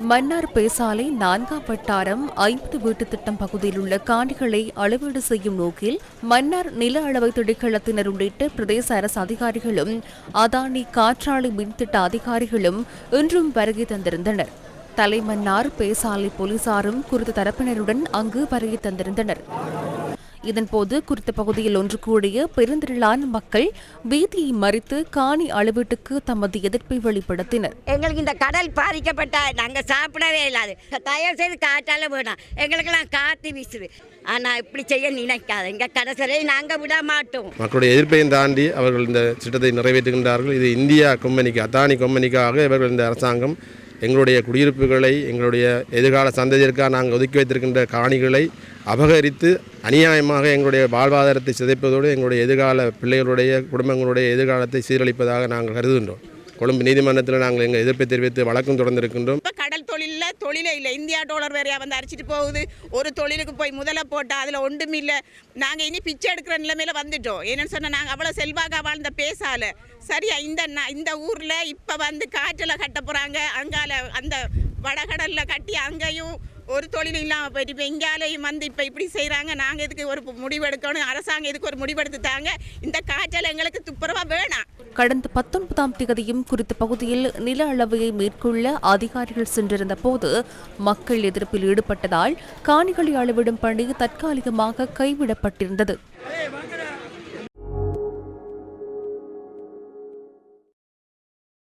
மன்னார் பேசாலை நான்காம் வட்டாரம் ஐம்பது வீட்டு திட்டம் பகுதியில் உள்ள காணிகளை அளவீடு செய்யும் நோக்கில் மன்னார் நில அளவை திணைக்களத்தினர் உள்ளிட்ட பிரதேச அரசு அதிகாரிகளும் அதானி காற்றாலை மின்திட்ட அதிகாரிகளும் இன்றும் வருகை தந்திருந்தனர். தலைமன்னார் பேசாலை போலீசாரும் குறித்த தரப்பினருடன் அங்கு வருகை தந்திருந்தனர். இதன்போது குறித்த பகுதியில் ஒன்று கூடிய பெருந்திரளான மக்கள் வீதியை மறித்து காணி அளவீட்டுக்கு தமது எதிர்ப்பை வெளிப்படுத்தினர். எங்களுக்கு இந்த கடல் பாதிக்கப்பட்டா நாங்கள் சாப்பிடவே இல்லாது. தயவு செய்து காற்றால வேணாம் எங்களுக்கெல்லாம் காற்று வீசுது. ஆனால் இப்படி செய்ய நினைக்காது. எங்கள் கடைசியை நாங்கள் விட மாட்டோம். மக்களுடைய எதிர்ப்பையும் தாண்டி அவர்கள் இந்த திட்டத்தை நிறைவேற்றுகின்றார்கள். இது இந்தியா கம்பெனிக்கு அத்தானி கம்பெனிக்காக இவர்கள் இந்த அரசாங்கம் எங்களுடைய குடியிருப்புகளை எங்களுடைய எதிர்கால சந்ததியிற்காக நாங்கள் ஒதுக்கி வைத்திருக்கின்ற காணிகளை அபகரித்து அநியாயமாக எங்களுடைய வாழ்வாதாரத்தை சிதைப்பதோடு எங்களுடைய எதிர்கால பிள்ளைகளுடைய குடும்பங்களுடைய எதிர்காலத்தை சீரழிப்பதாக நாங்கள் கருதுகின்றோம். கொழும்பு நீதிமன்றத்தில் நாங்கள் எங்கள் எதிர்ப்பை தெரிவித்து வழக்கம் தொடர்ந்திருக்கின்றோம். இப்போ கடல் தொழிலில் தொழிலே இல்லை. இந்தியா டாலர் வேறையாக வந்து அரைச்சிட்டு போகுது. ஒரு தொழிலுக்கு போய் முதல போட்டால் அதில் ஒன்றும் இல்லை. நாங்கள் இனி பிச்சை எடுக்கிற நிலைமையில வந்துட்டோம். என்னென்னு சொன்னால் நாங்கள் அவ்வளோ செல்வாக வாழ்ந்த பேசால. சரியா இந்த இந்த ஊரில் இப்போ வந்து காற்றில் கட்ட போகிறாங்க அங்கால அந்த வடகடலில் கட்டி அங்கேயும் ஒரு தொழில் இல்லாமல் போயிட்டு இப்போ இங்காலையும் வந்து இப்போ இப்படி செய்கிறாங்க நாங்கள் இதுக்கு ஒரு முடிவெடுக்கணும்? அரசாங்கம் இதுக்கு ஒரு முடிவெடுத்து தாங்க? இந்த காய்ச்சல் எங்களுக்கு துப்புரவா வேணாம். கடந்த பத்தொன்பதாம் தேதியும் குறித்த பகுதியில் நில அளவையை மேற்கொள்ள அதிகாரிகள் சென்றிருந்த போது மக்கள் எதிர்ப்பில் ஈடுபட்டதால் காணிகளை அளவிடும் பணி தற்காலிகமாக கைவிடப்பட்டிருந்தது.